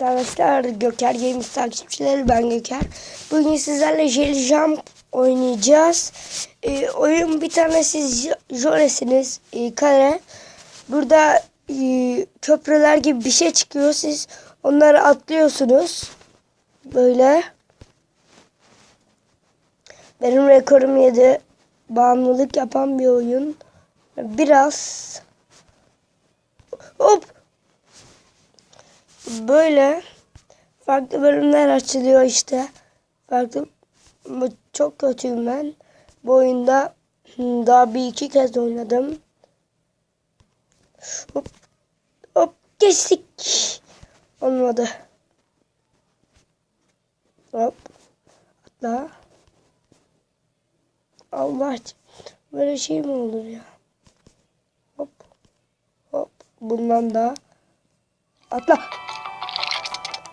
Arkadaşlar Göker Games takipçileri ben Göker. Bugün sizlerle Jelly Jump oynayacağız. Ee, oyun bir tane siz jölesiniz e, kare. Burada e, köprüler gibi bir şey çıkıyor. Siz onları atlıyorsunuz. Böyle. Benim rekorum 7. Bağımlılık yapan bir oyun. Biraz Hop böyle farklı bölümler açılıyor işte. Farklı çok kötüyüm ben. Bu oyunda hmm, daha bir iki kez oynadım. Hop hop geçtik. Olmadı. Hop atla. Allah böyle şey mi olur ya? Hop hop bundan da atla.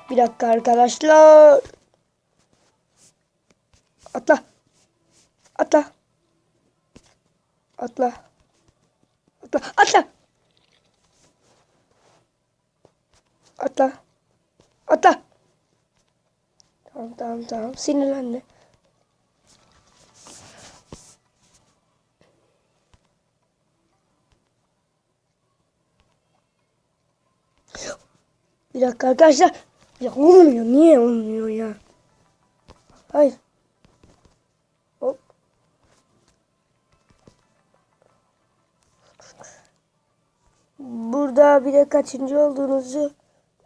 Bir dakika arkadaşlar. Atla. Atla. Atla. Atla. Atla. Atla. Atla. Tamam tamam tamam. Sinirlenme. Bir dakika arkadaşlar. Ya olmuyor. Niye olmuyor ya? Hayır. Hop. Burada bir de kaçıncı olduğunuzu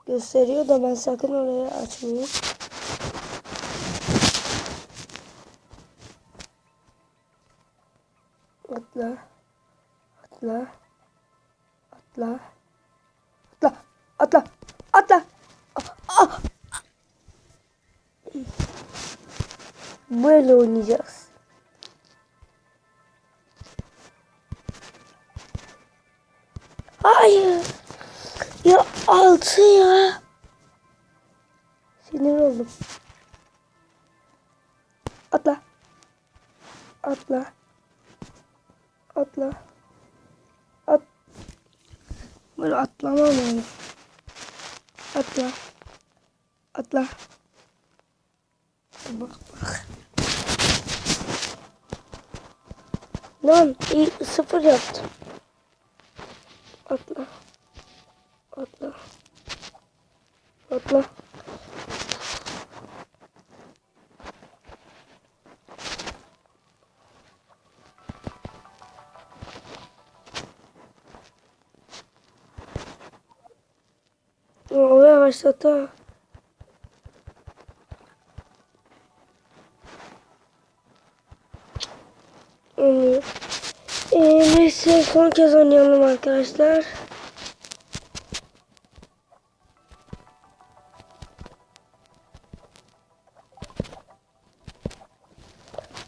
gösteriyor da ben sakın oraya açmayayım. Atla. Atla. Atla. Böyle oynayacağız. Hayır. Ya altı ya. Sinir oldum. Atla. Atla. Atla. At. Böyle atlamam yani. Atla. Atla. Bak bak. Lan iyi sıfır yaptım. Atla. Atla. Atla. Oraya başlat ha. Olmuyor. Ee, neyse son kez oynayalım arkadaşlar.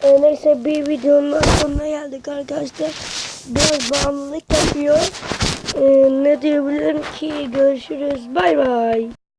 Ee, neyse bir videonun sonuna geldik arkadaşlar. Biraz bağımlılık yapıyor. Ee, ne diyebilirim ki görüşürüz. Bay bay.